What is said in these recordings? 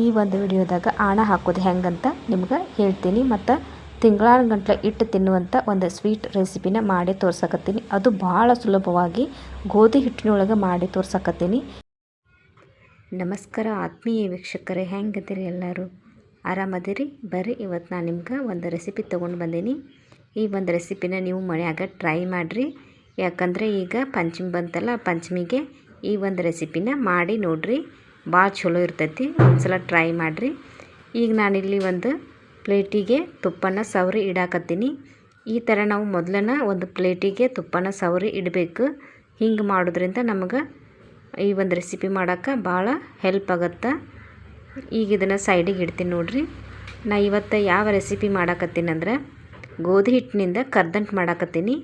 ಈ ಒಂದು ವಿಡಿಯೋದಾಗ ಆಣ ಹಾಕೋದು ಹೆಂಗಂತ ನಿಮ್ಗೆ ಹೇಳ್ತೀನಿ. ಮತ್ತು ತಿಂಗಳ ಗಂಟ್ಲೆ ಇಟ್ಟು ತಿನ್ನುವಂಥ ಒಂದು ಸ್ವೀಟ್ ರೆಸಿಪಿನ ಮಾಡಿ ತೋರ್ಸಕತ್ತೀನಿ. ಅದು ಭಾಳ ಸುಲಭವಾಗಿ ಗೋಧಿ ಹಿಟ್ಟಿನೊಳಗೆ ಮಾಡಿ ತೋರ್ಸಕತ್ತೀನಿ. ನಮಸ್ಕಾರ ಆತ್ಮೀಯ ವೀಕ್ಷಕರೇ, ಹೆಂಗದಿರಿ ಎಲ್ಲರೂ? ಆರಾಮದಿರಿ? ಬರ್ರಿ, ಇವತ್ತು ನಾನು ನಿಮ್ಗೆ ಒಂದು ರೆಸಿಪಿ ತೊಗೊಂಡು ಬಂದೀನಿ. ಈ ಒಂದು ರೆಸಿಪಿನ ನೀವು ಮನೆಯಾಗ ಟ್ರೈ ಮಾಡಿರಿ. ಯಾಕಂದರೆ ಈಗ ಪಂಚಮಿ ಬಂತಲ್ಲ, ಪಂಚಮಿಗೆ ಈ ಒಂದು ರೆಸಿಪಿನ ಮಾಡಿ ನೋಡ್ರಿ. ಭಾಳ ಚಲೋ ಇರ್ತೈತಿ. ಒಂದ್ಸಲ ಟ್ರೈ ಮಾಡಿರಿ. ಈಗ ನಾನಿಲ್ಲಿ ಒಂದು ಪ್ಲೇಟಿಗೆ ತುಪ್ಪನ ಸವರಿ ಇಡಾಕತ್ತೀನಿ. ಈ ಥರ ನಾವು ಮೊದಲನ ಒಂದು ಪ್ಲೇಟಿಗೆ ತುಪ್ಪನ ಸವರಿ ಇಡಬೇಕು. ಹಿಂಗೆ ಮಾಡೋದ್ರಿಂದ ನಮಗೆ ಈ ಒಂದು ರೆಸಿಪಿ ಮಾಡೋಕ್ಕೆ ಭಾಳ ಹೆಲ್ಪ್ ಆಗುತ್ತೆ. ಈಗ ಇದನ್ನು ಸೈಡಿಗೆ ಇಡ್ತೀನಿ ನೋಡ್ರಿ. ನಾ ಇವತ್ತು ಯಾವ ರೆಸಿಪಿ ಮಾಡಾಕತ್ತೀನಿ ಅಂದ್ರೆ ಗೋಧಿ ಹಿಟ್ಟಿನಿಂದ ಕರ್ದಂಟು ಮಾಡಾಕತ್ತೀನಿ.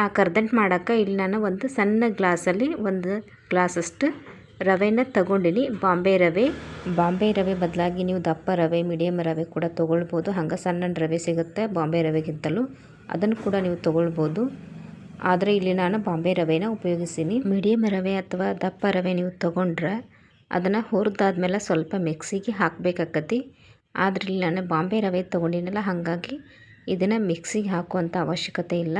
ಆ ಕರ್ದಂಟು ಮಾಡೋಕ್ಕೆ ಇಲ್ಲಿ ನಾನು ಒಂದು ಸಣ್ಣ ಗ್ಲಾಸಲ್ಲಿ ಒಂದು ಗ್ಲಾಸಷ್ಟು ರವೆನ ತಗೊಂಡಿನಿ. ಬಾಂಬೆ ರವೆ. ಬಾಂಬೆ ರವೆ ಬದಲಾಗಿ ನೀವು ದಪ್ಪ ರವೆ ಮೀಡಿಯಮ್ ರವೆ ಕೂಡ ತೊಗೊಳ್ಬೋದು. ಹಂಗೆ ಸಣ್ಣ ರವೆ ಸಿಗುತ್ತೆ ಬಾಂಬೆ ರವೆಗಿಂತಲೂ. ಅದನ್ನು ಕೂಡ ನೀವು ತೊಗೊಳ್ಬೋದು. ಆದರೆ ಇಲ್ಲಿ ನಾನು ಬಾಂಬೆ ರವೆನ ಉಪಯೋಗಿಸ್ತೀನಿ ಮೀಡಿಯಮ್ ರವೆ ಅಥವಾ ದಪ್ಪ ರವೆ ನೀವು ತೊಗೊಂಡ್ರೆ ಅದನ್ನು ಹುರಿದಾದ್ಮೇಲೆ ಸ್ವಲ್ಪ ಮಿಕ್ಸಿಗೆ ಹಾಕಬೇಕಾಕತಿ. ಆದ್ರೆ ಇಲ್ಲಿ ನಾನು ಬಾಂಬೆ ರವೆ ತೊಗೊಂಡಿನಲ್ಲ, ಹಾಗಾಗಿ ಇದನ್ನು ಮಿಕ್ಸಿಗೆ ಹಾಕುವಂಥ ಅವಶ್ಯಕತೆ ಇಲ್ಲ.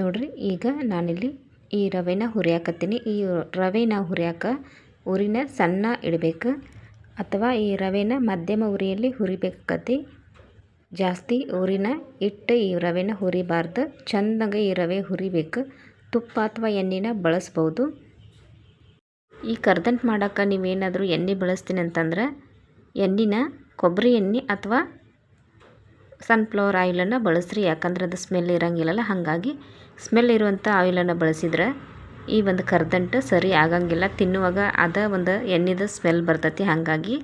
ನೋಡಿರಿ, ಈಗ ನಾನಿಲ್ಲಿ ಈ ರವೆನ ಹುರಿಯಾಕತ್ತೀನಿ. ಈ ರವೆನ ಹುರಿಯಾಕ ಉರಿನ ಸಣ್ಣ ಇಡಬೇಕು. ಅಥವಾ ಈ ರವೆನ ಮಧ್ಯಮ ಉರಿಯಲ್ಲಿ ಹುರಿಬೇಕತ್ತಿ ಜಾಸ್ತಿ ಉರಿನ ಇಟ್ಟು ಈ ರವೆನ ಹುರಿಬಾರ್ದು. ಚೆಂದಾಗಿ ಈ ರವೆ ಹುರಿಬೇಕು. ತುಪ್ಪ ಅಥವಾ ಎಣ್ಣೆನ ಬಳಸ್ಬೋದು. ಈ ಕರ್ದಂಟು ಮಾಡೋಕೆ ನೀವೇನಾದರೂ ಎಣ್ಣೆ ಬಳಸ್ತೀನಿ ಅಂತಂದ್ರೆ, ಎಣ್ಣೆನ ಕೊಬ್ಬರಿ ಎಣ್ಣೆ ಅಥವಾ ಸನ್ಫ್ಲವರ್ ಆಯಿಲನ್ನು ಬಳಸ್ರಿ. ಯಾಕಂದ್ರೆ ಅದು ಸ್ಮೆಲ್ ಇರೋಂಗಿಲ್ಲಲ್ಲ. ಹಾಗಾಗಿ ಸ್ಮೆಲ್ ಇರುವಂಥ ಆಯಿಲನ್ನು ಬಳಸಿದ್ರೆ ಈ ಒಂದು ಕರ್ದಂಟು ಸರಿ ಆಗಂಗಿಲ್ಲ. ತಿನ್ನುವಾಗ ಅದ ಒಂದು ಎಣ್ಣೆದು ಸ್ಮೆಲ್ ಬರ್ತೈತಿ. ಹಾಗಾಗಿ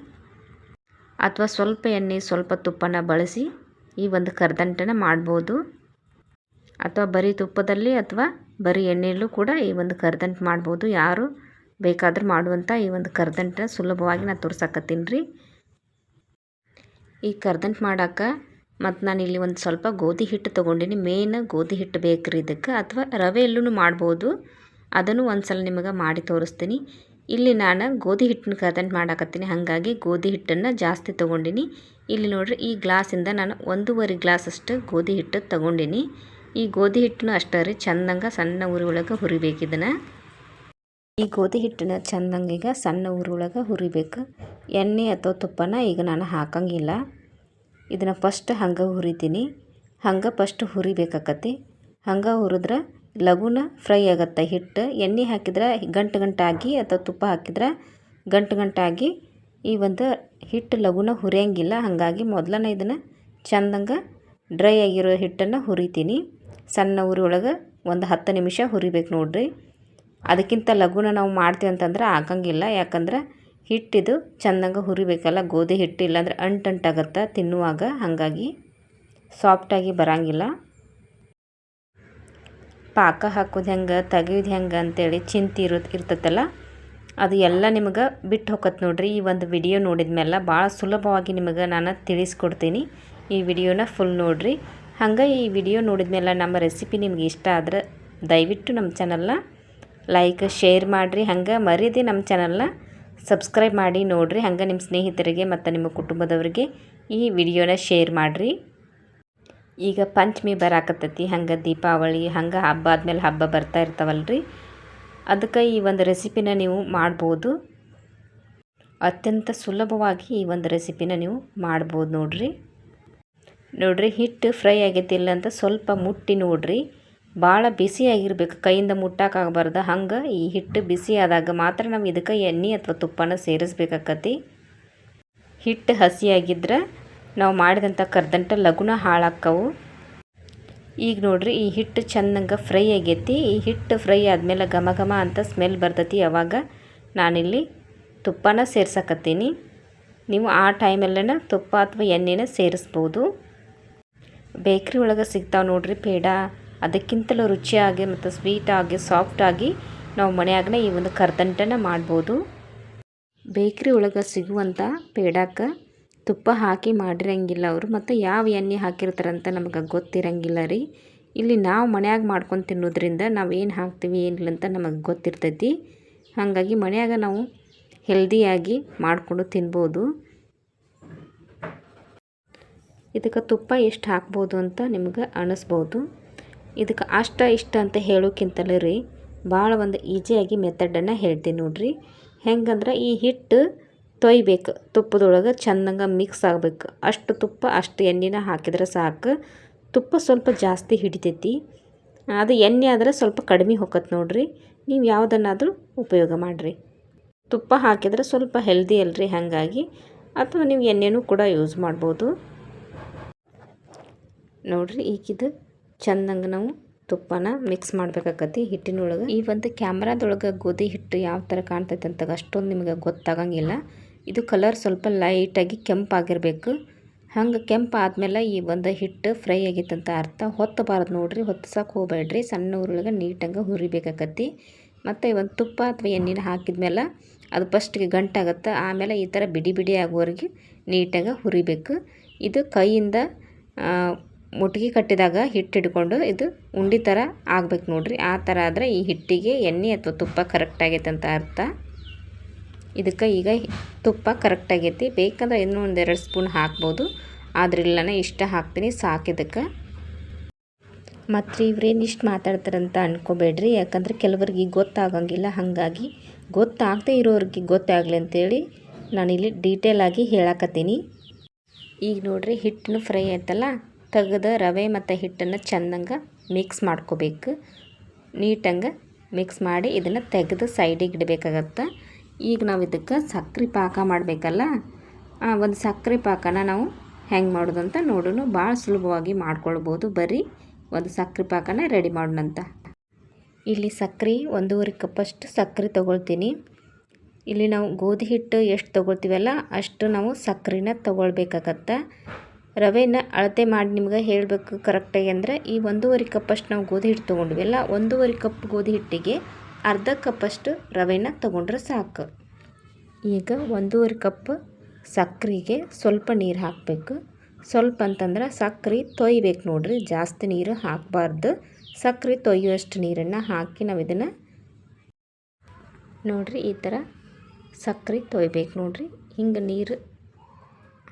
ಅಥವಾ ಸ್ವಲ್ಪ ಎಣ್ಣೆ, ಸ್ವಲ್ಪ ತುಪ್ಪನ ಬಳಸಿ ಈ ಒಂದು ಕರ್ದಂಟನ್ನು ಮಾಡ್ಬೋದು. ಅಥವಾ ಬರೀ ತುಪ್ಪದಲ್ಲಿ ಅಥವಾ ಬರೀ ಎಣ್ಣೆಯಲ್ಲೂ ಕೂಡ ಈ ಒಂದು ಕರ್ದಂಟು ಮಾಡ್ಬೋದು. ಯಾರು ಬೇಕಾದರೂ ಮಾಡುವಂಥ ಈ ಒಂದು ಕರ್ದಂಟನ್ನ ಸುಲಭವಾಗಿ ನಾನು ತೋರ್ಸಕತ್ತೀನಿ ರೀ. ಈ ಕರ್ದಂಟು ಮಾಡೋಕೆ ಮತ್ತು ನಾನು ಇಲ್ಲಿ ಒಂದು ಸ್ವಲ್ಪ ಗೋಧಿ ಹಿಟ್ಟು ತೊಗೊಂಡಿನಿ. ಮೇನ್ ಗೋಧಿ ಹಿಟ್ಟು ಬೇಕ್ರಿ ಇದಕ್ಕೆ. ಅಥವಾ ರವೆಯಲ್ಲೂ ಮಾಡ್ಬೋದು. ಅದನ್ನು ಒಂದು ಸಲ ನಿಮಗೆ ಮಾಡಿ ತೋರಿಸ್ತೀನಿ. ಇಲ್ಲಿ ನಾನು ಗೋಧಿ ಹಿಟ್ಟನ್ನ ಕದಂಟ್ ಮಾಡಾಕತ್ತೀನಿ. ಹಾಗಾಗಿ ಗೋಧಿ ಹಿಟ್ಟನ್ನು ಜಾಸ್ತಿ ತೊಗೊಂಡಿನಿ. ಇಲ್ಲಿ ನೋಡ್ರಿ ಈ ಗ್ಲಾಸಿಂದ ನಾನು ಒಂದೂವರೆ ಗ್ಲಾಸಷ್ಟು ಗೋಧಿ ಹಿಟ್ಟು ತೊಗೊಂಡಿನಿ. ಈ ಗೋಧಿ ಹಿಟ್ಟನ್ನು ಅಷ್ಟೇ ರೀ. ಚಂದಂಗೆ ಸಣ್ಣ ಉರಿ ಹುರಿಬೇಕು ಇದನ್ನು. ಈ ಗೋಧಿ ಹಿಟ್ಟನ್ನ ಚಂದಂಗೆ ಈಗ ಸಣ್ಣ ಉರಿ ಒಳಗೆ ಹುರಿಬೇಕು. ಎಣ್ಣೆ ಅಥವಾ ತುಪ್ಪನ ಈಗ ನಾನು ಹಾಕಂಗಿಲ್ಲ. ಇದನ್ನು ಫಸ್ಟ್ ಹಂಗೆ ಹುರಿತೀನಿ. ಹಂಗೆ ಫಸ್ಟ್ ಹುರಿಬೇಕಾಕತಿ. ಹಂಗೆ ಹುರಿದ್ರೆ ಲಘುನ ಫ್ರೈ ಆಗತ್ತೆ. ಹಿಟ್ಟು ಎಣ್ಣೆ ಹಾಕಿದ್ರೆ ಗಂಟು ಗಂಟಾಗಿ ಅಥವಾ ತುಪ್ಪ ಹಾಕಿದ್ರೆ ಗಂಟು ಗಂಟಾಗಿ ಈ ಒಂದು ಹಿಟ್ಟು ಲಘುನ ಹುರಿಯಂಗಿಲ್ಲ. ಹಾಗಾಗಿ ಮೊದಲನೇ ಇದನ್ನು ಚಂದಂಗೆ ಡ್ರೈ ಆಗಿರೋ ಹಿಟ್ಟನ್ನು ಹುರಿತೀನಿ. ಸಣ್ಣ ಉರಿ ಒಳಗೆ ಒಂದು ಹತ್ತು ನಿಮಿಷ ಹುರಿಬೇಕು ನೋಡಿರಿ. ಅದಕ್ಕಿಂತ ಲಘುನ ನಾವು ಮಾಡ್ತೀವಿ ಅಂತಂದ್ರೆ ಆಗಂಗಿಲ್ಲ. ಯಾಕಂದ್ರೆ ಹಿಟ್ಟಿದು ಚೆಂದಂಗೆ ಹುರಿಬೇಕಲ್ಲ, ಗೋಧಿ ಹಿಟ್ಟು ಇಲ್ಲಾಂದ್ರೆ ಅಂಟಂಟಾಗತ್ತೆ, ತಿನ್ನುವಾಗ ಹಾಗಾಗಿ ಸಾಫ್ಟಾಗಿ ಬರಂಗಿಲ್ಲ. ಪಾಕ ಹಾಕೋದು ಹೆಂಗೆ, ತೆಗಿಯೋದು ಹೆಂಗೆ ಅಂತೇಳಿ ಚಿಂತೆ ಇರೋ, ಇರ್ತೈತಲ್ಲ, ಅದು ಎಲ್ಲ ನಿಮಗೆ ಬಿಟ್ಟು ಹೋಗತ್ತೆ ನೋಡ್ರಿ. ಈ ಒಂದು ವಿಡಿಯೋ ನೋಡಿದ ಮೇಲೆ ಭಾಳ ಸುಲಭವಾಗಿ ನಿಮಗೆ ನಾನು ತಿಳಿಸ್ಕೊಡ್ತೀನಿ. ಈ ವಿಡಿಯೋನ ಫುಲ್ ನೋಡಿರಿ. ಹಂಗೆ ಈ ವಿಡಿಯೋ ನೋಡಿದ ಮೇಲೆ ನಮ್ಮ ರೆಸಿಪಿ ನಿಮ್ಗೆ ಇಷ್ಟ ಆದ್ರೆ ದಯವಿಟ್ಟು ನಮ್ಮ ಚಾನಲ್ನ ಲೈಕ್ ಶೇರ್ ಮಾಡಿರಿ. ಹಂಗೆ ಮರೀದಿ ನಮ್ಮ ಚಾನಲ್ನ ಸಬ್ಸ್ಕ್ರೈಬ್ ಮಾಡಿ ನೋಡಿರಿ. ಹಂಗೆ ನಿಮ್ಮ ಸ್ನೇಹಿತರಿಗೆ ಮತ್ತು ನಿಮ್ಮ ಕುಟುಂಬದವರಿಗೆ ಈ ವಿಡಿಯೋನ ಶೇರ್ ಮಾಡಿರಿ. ಈಗ ಪಂಚಮಿ ಬರಾಕತ್ತೈತಿ. ಹಂಗೆ ದೀಪಾವಳಿ, ಹಂಗೆ ಹಬ್ಬ ಆದಮೇಲೆ ಹಬ್ಬ ಬರ್ತಾ ಇರ್ತಾವಲ್ರಿ. ಅದಕ್ಕೆ ಈ ಒಂದು ರೆಸಿಪಿನ ನೀವು ಮಾಡ್ಬೋದು. ಅತ್ಯಂತ ಸುಲಭವಾಗಿ ಈ ಒಂದು ರೆಸಿಪಿನ ನೀವು ಮಾಡ್ಬೋದು ನೋಡಿರಿ. ನೋಡಿರಿ ಹಿಟ್ಟು ಫ್ರೈ ಆಗೈತಿಲ್ಲ ಅಂತ ಸ್ವಲ್ಪ ಮುಟ್ಟಿ ನೋಡಿರಿ. ಭಾಳ ಬಿಸಿಯಾಗಿರ್ಬೇಕು ಕೈಯಿಂದ ಮುಟ್ಟಕ್ಕಾಗಬಾರ್ದು ಹಂಗೆ ಈ ಹಿಟ್ಟು ಬಿಸಿ ಆದಾಗ ಮಾತ್ರ ನಾವು ಇದಕ್ಕೆ ಎಣ್ಣೆ ಅಥವಾ ತುಪ್ಪನ ಸೇರಿಸ್ಬೇಕಾಕತಿ. ಹಿಟ್ಟು ಹಸಿಯಾಗಿದ್ರೆ ನಾವು ಮಾಡಿದಂಥ ಕರ್ದಂಟ ಲಗುನ ಹಾಳಾಕ್ಕವು. ಈಗ ನೋಡ್ರಿ, ಈ ಹಿಟ್ಟು ಚೆಂದಂಗೆ ಫ್ರೈ ಆಗೈತಿ. ಈ ಹಿಟ್ಟು ಫ್ರೈ ಆದಮೇಲೆ ಘಮ ಘಮ ಅಂತ ಸ್ಮೆಲ್ ಬರ್ತೈತಿ. ಅವಾಗ ನಾನಿಲ್ಲಿ ತುಪ್ಪನ ಸೇರ್ಸಕತ್ತೀನಿ. ನೀವು ಆ ಟೈಮಲ್ಲೇ ತುಪ್ಪ ಅಥವಾ ಎಣ್ಣೆನ ಸೇರಿಸ್ಬೋದು. ಬೇಕ್ರಿ ಒಳಗೆ ಸಿಗ್ತಾವೆ ನೋಡ್ರಿ ಪೇಡ. ಅದಕ್ಕಿಂತಲೂ ರುಚಿಯಾಗಿ ಮತ್ತು ಸ್ವೀಟಾಗಿ, ಸಾಫ್ಟಾಗಿ ನಾವು ಮನೆಯಾಗನೇ ಈ ಒಂದು ಕರ್ದಂಟನ ಮಾಡ್ಬೋದು. ಬೇಕ್ರಿ ಒಳಗೆ ಸಿಗುವಂಥ ಪೇಡಕ್ಕೆ ತುಪ್ಪ ಹಾಕಿ ಮಾಡಿರಂಗಿಲ್ಲ ಅವರು ಮತ್ತು ಯಾವ ಎಣ್ಣೆ ಹಾಕಿರ್ತಾರಂತ ನಮಗೆ ಗೊತ್ತಿರಂಗಿಲ್ಲ ರೀ. ಇಲ್ಲಿ ನಾವು ಮನ್ಯಾಗ ಮಾಡ್ಕೊಂಡು ತಿನ್ನೋದ್ರಿಂದ ನಾವು ಏನು ಹಾಕ್ತೀವಿ, ಏನಿಲ್ಲ ಅಂತ ನಮಗೆ ಗೊತ್ತಿರ್ತೈತಿ. ಹಾಗಾಗಿ ಮನ್ಯಾಗ ನಾವು ಹೆಲ್ದಿಯಾಗಿ ಮಾಡಿಕೊಂಡು ತಿನ್ಬೋದು. ಇದಕ್ಕೆ ತುಪ್ಪ ಎಷ್ಟು ಹಾಕ್ಬೋದು ಅಂತ ನಿಮ್ಗೆ ಅನ್ನಿಸ್ಬೋದು ಇದಕ್ಕೆ ಅಷ್ಟ ಇಷ್ಟ ಅಂತ ಹೇಳೋಕ್ಕಿಂತಲೇ ರೀ, ಭಾಳ ಒಂದು ಈಸಿಯಾಗಿ ಮೆಥಡನ್ನು ಹೇಳ್ತೀನಿ ನೋಡಿರಿ. ಹೆಂಗಂದ್ರೆ ಈ ಹಿಟ್ಟು ತೊಯ್ಬೇಕು, ತುಪ್ಪದೊಳಗೆ ಚೆಂದಂಗೆ ಮಿಕ್ಸ್ ಆಗಬೇಕು. ಅಷ್ಟು ತುಪ್ಪ, ಅಷ್ಟು ಎಣ್ಣೆನ ಹಾಕಿದ್ರೆ ಸಾಕು. ತುಪ್ಪ ಸ್ವಲ್ಪ ಜಾಸ್ತಿ ಹಿಡಿತೈತಿ. ಅದು ಎಣ್ಣೆ ಆದರೆ ಸ್ವಲ್ಪ ಕಡಿಮೆ ಹೋಗತ್ತೆ ನೋಡಿರಿ. ನೀವು ಯಾವುದನ್ನಾದರೂ ಉಪಯೋಗ ಮಾಡಿರಿ. ತುಪ್ಪ ಹಾಕಿದ್ರೆ ಸ್ವಲ್ಪ ಹೆಲ್ದಿ ಅಲ್ರಿ ಹಾಗಾಗಿ. ಅಥವಾ ನೀವು ಎಣ್ಣೆನೂ ಕೂಡ ಯೂಸ್ ಮಾಡ್ಬೋದು. ನೋಡ್ರಿ ಈಗಿದು ಚಂದಂಗೆ ನಾವು ತುಪ್ಪನ ಮಿಕ್ಸ್ ಮಾಡ್ಬೇಕಾಕತಿ ಹಿಟ್ಟಿನೊಳಗೆ. ಈ ಒಂದು ಕ್ಯಾಮ್ರಾದೊಳಗೆ ಗೋಧಿ ಹಿಟ್ಟು ಯಾವ ಥರ ಕಾಣ್ತೈತೆ ಅಂತ ಅಷ್ಟೊಂದು ನಿಮಗೆ ಗೊತ್ತಾಗಂಗಿಲ್ಲ. ಇದು ಕಲರ್ ಸ್ವಲ್ಪ ಲೈಟಾಗಿ ಕೆಂಪಾಗಿರಬೇಕು. ಹಂಗೆ ಕೆಂಪು ಆದಮೇಲೆ ಈ ಒಂದು ಹಿಟ್ಟು ಫ್ರೈ ಆಗೈತಂತ ಅರ್ಥ. ಹೊತ್ತಬಾರ್ದು ನೋಡ್ರಿ ಹೊತ್ಸಕ್ಕೆ ಹೋಗ್ಬೇಡ್ರಿ. ಸಣ್ಣ ಊರೊಳಗೆ ನೀಟಂಗೆ ಹುರಿಬೇಕಾಕತಿ ಮತ್ತು ಒಂದು ತುಪ್ಪ ಅಥವಾ ಎಣ್ಣೆನ ಹಾಕಿದ್ಮೇಲೆ ಅದು ಫಸ್ಟಿಗೆ ಗಂಟಾಗತ್ತೆ ಆಮೇಲೆ ಈ ಥರ ಬಿಡಿ ಬಿಡಿ ಆಗೋವರೆಗೆ ನೀಟಾಗಿ ಹುರಿಬೇಕು. ಇದು ಕೈಯಿಂದ ಮುಟ್ಗಿ ಕಟ್ಟಿದಾಗ ಹಿಟ್ಟು ಹಿಡ್ಕೊಂಡು ಇದು ಉಂಡೆ ಥರ ಆಗ್ಬೇಕು ನೋಡ್ರಿ. ಆ ಥರ ಆದರೆ ಈ ಹಿಟ್ಟಿಗೆ ಎಣ್ಣೆ ಅಥವಾ ತುಪ್ಪ ಕರೆಕ್ಟ್ ಆಗೈತೆ ಅಂತ ಅರ್ಥ. ಇದಕ್ಕೆ ಈಗ ತುಪ್ಪ ಕರೆಕ್ಟ್ ಆಗೈತಿ. ಬೇಕಂದ್ರೆ ಇನ್ನೂ ಒಂದೆರಡು ಸ್ಪೂನ್ ಹಾಕ್ಬೋದು. ಆದ್ರೆ ಇಲ್ಲನ ಇಷ್ಟ ಹಾಕ್ತೀನಿ. ಸಾಕಿದಕ್ಕೆ ಮತ್ತು ಇವ್ರೇನು ಇಷ್ಟು ಮಾತಾಡ್ತಾರಂತ ಅನ್ಕೋಬೇಡ್ರಿ. ಯಾಕಂದ್ರೆ ಕೆಲವ್ರಿಗೆ ಗೊತ್ತಾಗಂಗಿಲ್ಲ. ಹಾಗಾಗಿ ಗೊತ್ತಾಗದೇ ಇರೋರಿಗೆ ಗೊತ್ತಾಗಲಿ ಅಂತೇಳಿ ನಾನಿಲ್ಲಿ ಡೀಟೇಲಾಗಿ ಹೇಳಕತ್ತೀನಿ. ಈಗ ನೋಡ್ರಿ ಹಿಟ್ಟನ್ನು ಫ್ರೈ ಆಯ್ತಲ್ಲ? ತೆಗೆದ ರವೆ ಮತ್ತು ಹಿಟ್ಟನ್ನು ಚೆಂದಂಗೆ ಮಿಕ್ಸ್ ಮಾಡ್ಕೋಬೇಕು. ನೀಟಂಗೆ ಮಿಕ್ಸ್ ಮಾಡಿ ಇದನ್ನು ತೆಗೆದು ಸೈಡಿಗೆ ಇಡಬೇಕಾಗತ್ತೆ. ಈಗ ನಾವು ಇದಕ್ಕೆ ಸಕ್ಕರೆ ಪಾಕ ಮಾಡಬೇಕಲ್ಲ ಒಂದು ಸಕ್ಕರೆ ಪಾಕನ ನಾವು ಹೆಂಗೆ ಮಾಡೋದು ಅಂತ ನೋಡೋಣ ಭಾಳ ಸುಲಭವಾಗಿ ಮಾಡ್ಕೊಳ್ಬೋದು. ಬರೀ ಒಂದು ಸಕ್ಕರೆ ಪಾಕನ ರೆಡಿ ಮಾಡೋಣಂತ. ಇಲ್ಲಿ ಸಕ್ಕರೆ ಒಂದೂವರೆ ಕಪ್ಪಷ್ಟು ಸಕ್ಕರೆ ತೊಗೊಳ್ತೀನಿ. ಇಲ್ಲಿ ನಾವು ಗೋಧಿ ಹಿಟ್ಟು ಎಷ್ಟು ತೊಗೊಳ್ತೀವಲ್ಲ, ಅಷ್ಟು ನಾವು ಸಕ್ಕರೆನ ತೊಗೊಳ್ಬೇಕಾಗತ್ತೆ. ರವೆನ ಅಳತೆ ಮಾಡಿ ನಿಮ್ಗೆ ಹೇಳಬೇಕು ಕರೆಕ್ಟಾಗಿ ಅಂದರೆ ಈ ಒಂದೂವರೆ ಕಪ್ಪಷ್ಟು ನಾವು ಗೋಧಿ ಹಿಟ್ಟು ತೊಗೊಂಡ್ವಲ್ಲ ಒಂದೂವರೆ ಕಪ್ ಗೋಧಿ ಹಿಟ್ಟಿಗೆ ಅರ್ಧ ಕಪ್ಪಷ್ಟು ರವೆನ ತೊಗೊಂಡ್ರೆ ಸಾಕು. ಈಗ ಒಂದೂವರೆ ಕಪ್ ಸಕ್ಕರೆಗೆ ಸ್ವಲ್ಪ ನೀರು ಹಾಕಬೇಕು. ಸ್ವಲ್ಪ ಅಂತಂದ್ರೆ ಸಕ್ಕರೆ ತೊಯ್ಬೇಕು ನೋಡಿರಿ, ಜಾಸ್ತಿ ನೀರು ಹಾಕಬಾರ್ದು. ಸಕ್ಕರೆ ತೊಯ್ಯುವಷ್ಟು ನೀರನ್ನು ಹಾಕಿ ನಾವು ಇದನ್ನು ನೋಡಿರಿ ಈ ಥರ ಸಕ್ಕರೆ ತೊಯ್ಬೇಕು ನೋಡಿರಿ. ಹಿಂಗೆ ನೀರು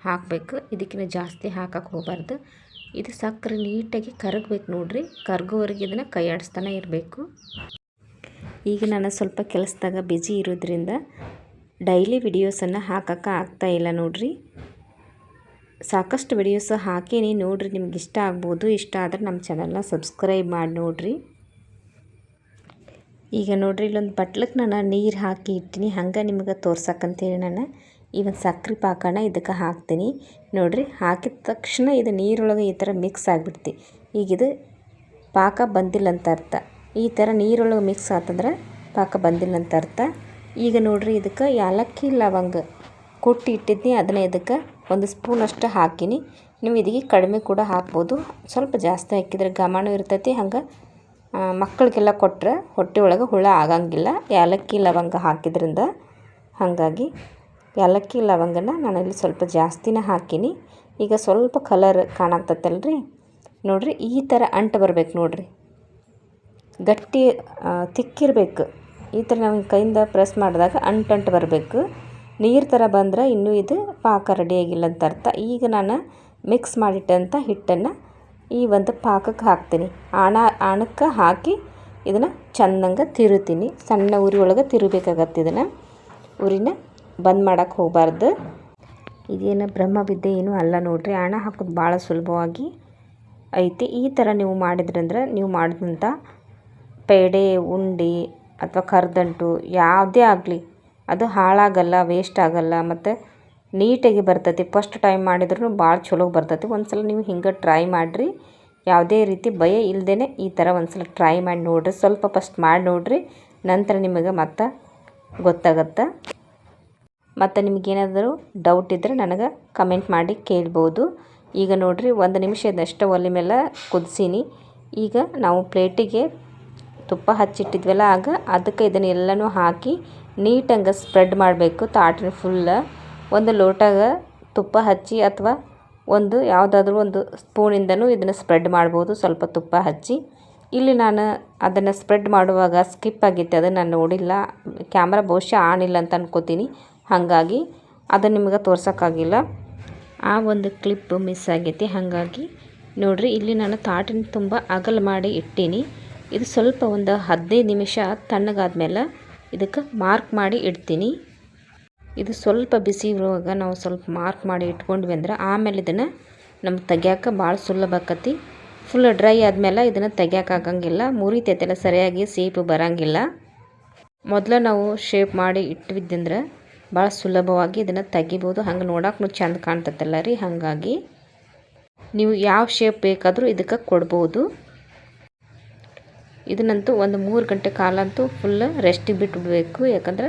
ಹಾಕಬೇಕು. ಇದಕ್ಕಿಂತ ಜಾಸ್ತಿ ಹಾಕಕ್ಕೆ ಹೋಗಬಾರ್ದು. ಇದು ಸಕ್ಕರೆ ನೀಟಾಗಿ ಕರಗಬೇಕು ನೋಡಿರಿ. ಕರಗೋವರೆಗೆ ಇದನ್ನು ಕೈ ಆಡಿಸ್ತಾನೆ ಇರಬೇಕು. ಈಗ ನಾನು ಸ್ವಲ್ಪ ಕೆಲಸದಾಗ ಬ್ಯುಸಿ ಇರೋದ್ರಿಂದ ಡೈಲಿ ವಿಡಿಯೋಸನ್ನು ಹಾಕಕ್ಕೆ ಆಗ್ತಾ ಇಲ್ಲ ನೋಡ್ರಿ. ಸಾಕಷ್ಟು ವಿಡಿಯೋಸ್ ಹಾಕೀನಿ ನೋಡಿರಿ. ನಿಮ್ಗೆ ಇಷ್ಟ ಆಗ್ಬೋದು, ಇಷ್ಟ ಆದರೆ ನಮ್ಮ ಚಾನಲ್ನ ಸಬ್ಸ್ಕ್ರೈಬ್ ಮಾಡಿ ನೋಡಿರಿ. ಈಗ ನೋಡಿರಿ ಇಲ್ಲೊಂದು ಬಟ್ಲಕ್ಕೆ ನಾನು ನೀರು ಹಾಕಿ ಇಟ್ಟಿನಿ. ಹಂಗೆ ನಿಮ್ಗೆ ತೋರ್ಸಕ್ಕಂತೇಳಿ ನಾನು. ಒಂದು ಸಕ್ರೆ ಪಾಕನ ಇದಕ್ಕೆ ಹಾಕ್ತೀನಿ. ನೋಡಿರಿ, ಹಾಕಿದ ತಕ್ಷಣ ಇದು ನೀರೊಳಗೆ ಈ ಥರ ಮಿಕ್ಸ್ ಆಗಿಬಿಡ್ತಿ. ಈಗ ಇದು ಪಾಕ ಬಂದಿಲ್ಲ ಅಂತ ಅರ್ಥ. ಈ ಥರ ನೀರೊಳಗೆ ಮಿಕ್ಸ್ ಆತಂದ್ರೆ ಪಾಕ ಬಂದಿಲ್ಲ ಅಂತ ಅರ್ಥ. ಈಗ ನೋಡಿರಿ, ಇದಕ್ಕೆ ಏಲಕ್ಕಿ ಲವಂಗ ಕೊಟ್ಟು ಇಟ್ಟಿದ್ನಿ. ಅದನ್ನ ಇದಕ್ಕೆ ಒಂದು ಸ್ಪೂನ್ ಅಷ್ಟು ಹಾಕಿನಿ. ನೀವು ಇದಕ್ಕೆ ಕಡಿಮೆ ಕೂಡ ಹಾಕ್ಬೋದು. ಸ್ವಲ್ಪ ಜಾಸ್ತಿ ಹಾಕಿದ್ರೆ ಘಮನೂ ಇರ್ತೈತಿ. ಹಂಗೆ ಮಕ್ಕಳಿಗೆಲ್ಲ ಕೊಟ್ಟರೆ ಹೊಟ್ಟೆ ಒಳಗೆ ಹುಳ ಆಗಂಗಿಲ್ಲ. ಯಾಲಕ್ಕಿ ಲವಂಗ ಹಾಕಿದ್ರಿಂದ ಹಾಗಾಗಿ ಯಾಲಕ್ಕಿ ಲವಂಗನ ಇಲ್ಲಿ ಸ್ವಲ್ಪ ಜಾಸ್ತಿನೇ ಹಾಕೀನಿ. ಈಗ ಸ್ವಲ್ಪ ಕಲರ್ ಕಾಣಾಕ್ತೈತಲ್ರಿ? ನೋಡಿರಿ, ಈ ಥರ ಅಂಟು ಬರ್ಬೇಕು ನೋಡಿರಿ. ಗಟ್ಟಿ ತಿಕ್ಕಿರ್ಬೇಕು. ಈ ಥರ ನಾವು ಕೈಯಿಂದ ಪ್ರೆಸ್ ಮಾಡಿದಾಗ ಅಂಟಂಟು ಬರಬೇಕು. ನೀರು ಥರ ಬಂದ್ರೆ ಇನ್ನೂ ಇದು ಪಾಕ ರೆಡಿಯಾಗಿಲ್ಲ ಅಂತ ಅರ್ಥ. ಈಗ ನಾನು ಮಿಕ್ಸ್ ಮಾಡಿಟ್ಟಂಥ ಹಿಟ್ಟನ್ನು ಈ ಒಂದು ಪಾಕಕ್ಕೆ ಹಾಕ್ತೀನಿ. ಆಣ, ಆಣಕ್ಕೆ ಹಾಕಿ ಇದನ್ನು ಚೆಂದಂಗೆ ತಿರುತೀನಿ. ಸಣ್ಣ ಉರಿ ಒಳಗೆ ತಿರುಬೇಕಾಗತ್ತೆ ಇದನ್ನು. ಉರಿನ ಬಂದ್ ಮಾಡೋಕ್ಕೆ ಹೋಗಬಾರ್ದು. ಇದೇನು ಬ್ರಹ್ಮವಿದ್ಯೆ ಏನೂ ಅಲ್ಲ ನೋಡ್ರಿ. ಹಣ ಹಾಕೋದು ಭಾಳ ಸುಲಭವಾಗಿ ಐತಿ. ಈ ಥರ ನೀವು ಮಾಡಿದ್ರಂದ್ರೆ ನೀವು ಮಾಡಿದಂಥ ಪೇಡೆ, ಉಂಡೆ ಅಥವಾ ಕರ್ದಂಟು ಯಾವುದೇ ಆಗಲಿ ಅದು ಹಾಳಾಗಲ್ಲ ವೇಸ್ಟ್ ಆಗಲ್ಲ ಮತ್ತು ನೀಟಾಗಿ ಬರ್ತೈತಿ. ಫಸ್ಟ್ ಟೈಮ್ ಮಾಡಿದ್ರೂ ಭಾಳ ಚಲೋ ಬರ್ತೈತಿ. ಒಂದು ಸಲ ನೀವು ಹಿಂಗೆ ಟ್ರೈ ಮಾಡಿರಿ. ಯಾವುದೇ ರೀತಿ ಭಯ ಇಲ್ಲದೇ ಈ ಥರ ಒಂದು ಸಲ ಟ್ರೈ ಮಾಡಿ ನೋಡಿರಿ. ಸ್ವಲ್ಪ ಫಸ್ಟ್ ಮಾಡಿ ನೋಡಿರಿ. ನಂತರ ನಿಮಗೆ ಮತ್ತೆ ಗೊತ್ತಾಗತ್ತೆ. ಮತ್ತು ನಿಮಗೇನಾದರೂ ಡೌಟ್ ಇದ್ದರೆ ನನಗೆ ಕಮೆಂಟ್ ಮಾಡಿ ಕೇಳ್ಬೋದು. ಈಗ ನೋಡಿರಿ, ಒಂದು ನಿಮಿಷದಷ್ಟು ಒಲೆ ಮೇಲೆ ಕುದಿಸೀನಿ. ಈಗ ನಾವು ಪ್ಲೇಟಿಗೆ ತುಪ್ಪ ಹಚ್ಚಿಟ್ಟಿದ್ವಲ್ಲ, ಆಗ ಅದಕ್ಕೆ ಇದನ್ನೆಲ್ಲನೂ ಹಾಕಿ ನೀಟಂಗೆ ಸ್ಪ್ರೆಡ್ ಮಾಡಬೇಕು, ತಾಟಿನ ಫುಲ್ಲ ಒಂದು ಲೋಟಾಗ ತುಪ್ಪ ಹಚ್ಚಿ ಅಥವಾ ಒಂದು ಯಾವುದಾದ್ರೂ ಒಂದು ಸ್ಪೂನಿಂದನೂ ಇದನ್ನು ಸ್ಪ್ರೆಡ್ ಮಾಡ್ಬೋದು, ಸ್ವಲ್ಪ ತುಪ್ಪ ಹಚ್ಚಿ. ಇಲ್ಲಿ ನಾನು ಅದನ್ನು ಸ್ಪ್ರೆಡ್ ಮಾಡುವಾಗ ಸ್ಕಿಪ್ ಆಗಿತ್ತು, ಅದನ್ನು ನಾನು ನೋಡಿಲ್ಲ. ಕ್ಯಾಮ್ರಾ ಬಹುಶಃ ಆನ್ ಇಲ್ಲ ಅಂತ ಅನ್ಕೋತೀನಿ. ಹಾಗಾಗಿ ಅದು ನಿಮ್ಗೆ ತೋರ್ಸೋಕ್ಕಾಗಿಲ್ಲ. ಆ ಒಂದು ಕ್ಲಿಪ್ ಮಿಸ್ ಆಗೈತಿ, ಹಾಗಾಗಿ ನೋಡಿರಿ, ಇಲ್ಲಿ ನಾನು ತಾಟಿನ ತುಂಬ ಅಗಲ ಮಾಡಿ ಇಟ್ಟೀನಿ. ಇದು ಸ್ವಲ್ಪ ಒಂದು ಹದಿನೈದು ನಿಮಿಷ ತಣ್ಣಗಾದ್ಮೇಲೆ ಇದಕ್ಕೆ ಮಾರ್ಕ್ ಮಾಡಿ ಇಡ್ತೀನಿ. ಇದು ಸ್ವಲ್ಪ ಬಿಸಿ ಇರುವಾಗ ನಾವು ಸ್ವಲ್ಪ ಮಾರ್ಕ್ ಮಾಡಿ ಇಟ್ಕೊಂಡ್ವಿ ಅಂದ್ರೆ ಆಮೇಲೆ ಇದನ್ನು ನಮ್ಗೆ ತೆಗ್ಯಾಕೆ ಭಾಳ ಸುಲಭ ಆಕತಿ. ಫುಲ್ ಡ್ರೈ ಆದಮೇಲೆ ಇದನ್ನು ತೆಗ್ಯಾಕಾಗಂಗಿಲ್ಲ ಮುರಿತೈತೆಲ್ಲ ಸರಿಯಾಗಿ ಸೇಪು ಬರೋಂಗಿಲ್ಲ. ಮೊದಲು ನಾವು ಶೇಪ್ ಮಾಡಿ ಇಟ್ಟಿದ್ದಂದ್ರೆ ಭಾಳ ಸುಲಭವಾಗಿ ಇದನ್ನು ತೆಗಿಬೋದು. ಹಂಗೆ ನೋಡೋಕ್ಕೂ ಚೆಂದ ಕಾಣ್ತೈತಲ್ಲ ರೀ. ಹಾಗಾಗಿ ನೀವು ಯಾವ ಶೇಪ್ ಬೇಕಾದರೂ ಇದಕ್ಕೆ ಕೊಡ್ಬೋದು. ಇದನ್ನಂತೂ ಒಂದು ಮೂರು ಗಂಟೆ ಕಾಲ ಅಂತೂ ಫುಲ್ ರೆಸ್ಟಿಗೆ ಬಿಟ್ಬಿಡಬೇಕು ಯಾಕಂದ್ರೆ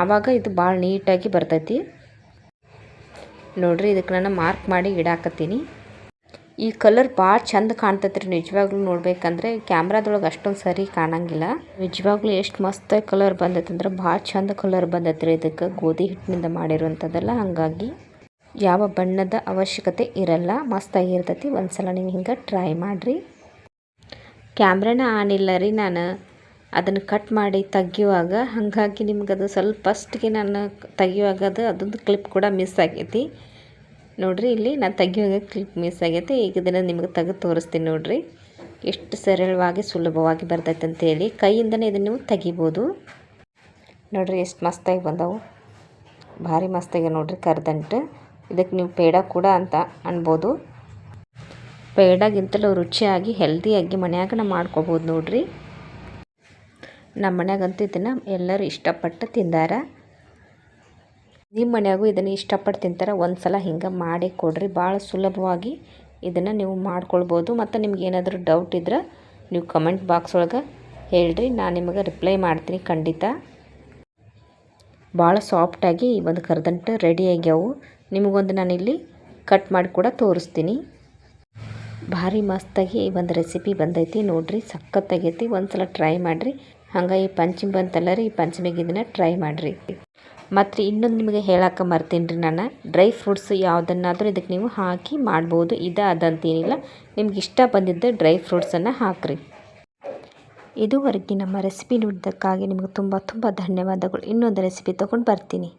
ಆವಾಗ ಇದು ಭಾಳ ನೀಟಾಗಿ ಬರ್ತೈತಿ. ನೋಡಿರಿ ಇದಕ್ಕೆ ನಾನು ಮಾರ್ಕ್ ಮಾಡಿ ಇಡಾಕತ್ತೀನಿ. ಈ ಕಲರ್ ಭಾಳ ಚಂದ ಕಾಣ್ತೈತೆ ರೀ ನಿಜವಾಗ್ಲೂ ನೋಡ್ಬೇಕಂದ್ರೆ. ಕ್ಯಾಮ್ರಾದೊಳಗೆ ಅಷ್ಟೊಂದು ಸರಿ ಕಾಣಂಗಿಲ್ಲ. ನಿಜವಾಗ್ಲೂ ಎಷ್ಟು ಮಸ್ತ್ ಕಲರ್ ಬಂದೈತೆ ಅಂದ್ರೆ ಭಾಳ ಚಂದ ಕಲರ್ ಬಂದೈತ್ರಿ ಇದಕ್ಕೆ ಗೋಧಿ ಹಿಟ್ಟಿನಿಂದ ಮಾಡಿರುವಂಥದ್ದಲ್ಲ ಹಾಗಾಗಿ ಯಾವ ಬಣ್ಣದ ಅವಶ್ಯಕತೆ ಇರಲ್ಲ ಮಸ್ತಾಗಿರ್ತೈತಿ ಒಂದು ಸಲ ನೀವು ಹಿಂಗೆ ಟ್ರೈ ಮಾಡಿರಿ. ಕ್ಯಾಮ್ರಾನ ಆನ್ ಇಲ್ಲ ರೀ ನಾನು. ಅದನ್ನು ಕಟ್ ಮಾಡಿ ತೆಗಿಯುವಾಗ, ಹಾಗಾಗಿ ನಿಮ್ಗೆ ಅದು ಸ್ವಲ್ಪ ಫಸ್ಟ್ಗೆ ನಾನು ತೆಗಿಯುವಾಗ ಅದು, ಅದೊಂದು ಕ್ಲಿಪ್ ಕೂಡ ಮಿಸ್ ಆಗೈತಿ. ನೋಡಿರಿ, ಇಲ್ಲಿ ನಾನು ತೆಗಿಯುವಾಗ ಕ್ಲಿಪ್ ಮಿಸ್ ಆಗೈತೆ. ಈಗ ಇದನ್ನು ನಿಮಗೆ ತೆಗೆದು ತೋರಿಸ್ತೀನಿ ನೋಡಿರಿ. ಎಷ್ಟು ಸರಳವಾಗಿ ಸುಲಭವಾಗಿ ಬರ್ತೈತೆ ಅಂತೇಳಿ ಕೈಯಿಂದನೇ ಇದನ್ನು ನೀವು ತೆಗಿಬೋದು. ನೋಡಿರಿ, ಎಷ್ಟು ಮಸ್ತಾಗಿ ಬಂದವು. ಭಾರಿ ಮಸ್ತಾಗಿ ನೋಡಿರಿ, ಕರ್ದಂಟು. ಇದಕ್ಕೆ ನೀವು ಪೇಡ ಕೂಡ ಅಂತ ಅನ್ಬೋದು. ಪೇಡಾಗಿಂತಲೂ ರುಚಿಯಾಗಿ ಹೆಲ್ದಿಯಾಗಿ ಮನ್ಯಾಗ ಮಾಡ್ಕೋಬೋದು ನೋಡಿರಿ. ನಮ್ಮ ಮನೆಯಾಗಂತೂ ಇದನ್ನು ಎಲ್ಲರೂ ಇಷ್ಟಪಟ್ಟು ತಿಂದಾರ. ನಿಮ್ಮ ಮನ್ಯಾಗೂ ಇದನ್ನು ಇಷ್ಟಪಟ್ಟು ತಿಂತಾರೆ. ಒಂದು ಸಲ ಹಿಂಗೆ ಮಾಡಿ ಕೊಡ್ರಿ. ಭಾಳ ಸುಲಭವಾಗಿ ಇದನ್ನು ನೀವು ಮಾಡ್ಕೊಳ್ಬೋದು. ಮತ್ತು ನಿಮ್ಗೆ ಏನಾದರೂ ಡೌಟ್ ಇದ್ರೆ ನೀವು ಕಮೆಂಟ್ ಬಾಕ್ಸ್ ಒಳಗೆ ಹೇಳ್ರಿ. ನಾನು ನಿಮಗೆ ರಿಪ್ಲೈ ಮಾಡ್ತೀನಿ ಖಂಡಿತ. ಭಾಳ ಸಾಫ್ಟಾಗಿ ಈ ಒಂದು ಕರ್ದಂಟು ರೆಡಿ ಆಗ್ಯಾವು. ನಿಮಗೊಂದು ನಾನಿಲ್ಲಿ ಕಟ್ ಮಾಡಿ ಕೂಡ ತೋರಿಸ್ತೀನಿ. ಭಾರಿ ಮಸ್ತಾಗಿ ಈ ಒಂದು ರೆಸಿಪಿ ಬಂದೈತಿ. ನೋಡಿರಿ ಸಖತ್ತಾಗೈತಿ ಒಂದು ಸಲ ಟ್ರೈ ಮಾಡಿರಿ. ಹಂಗೆ ಈ ಪಂಚಮಿ ಬಂತಲ್ಲ ರೀ, ಈ ಪಂಚಮಿಗೆ ಇದನ್ನು ಟ್ರೈ ಮಾಡಿರಿ. ಮತ್ತು ಇನ್ನೊಂದು ನಿಮಗೆ ಹೇಳಕ್ಕೆ ಮರ್ತೀನಿ ರೀ ನಾನು. ಡ್ರೈ ಫ್ರೂಟ್ಸ್ ಯಾವುದನ್ನಾದರೂ ಇದಕ್ಕೆ ನೀವು ಹಾಕಿ ಮಾಡ್ಬೋದು. ಇದು ಅದಂತೇನಿಲ್ಲ ನಿಮ್ಗೆ ಇಷ್ಟ ಬಂದಿದ್ದ ಡ್ರೈ ಫ್ರೂಟ್ಸನ್ನು ಹಾಕಿರಿ. ಇದುವರೆಗೆ ನಮ್ಮ ರೆಸಿಪಿ ನೋಡಿದ್ದಕ್ಕಾಗಿ ನಿಮಗೆ ತುಂಬ ತುಂಬ ಧನ್ಯವಾದಗಳು. ಇನ್ನೊಂದು ರೆಸಿಪಿ ತೊಗೊಂಡು ಬರ್ತೀನಿ.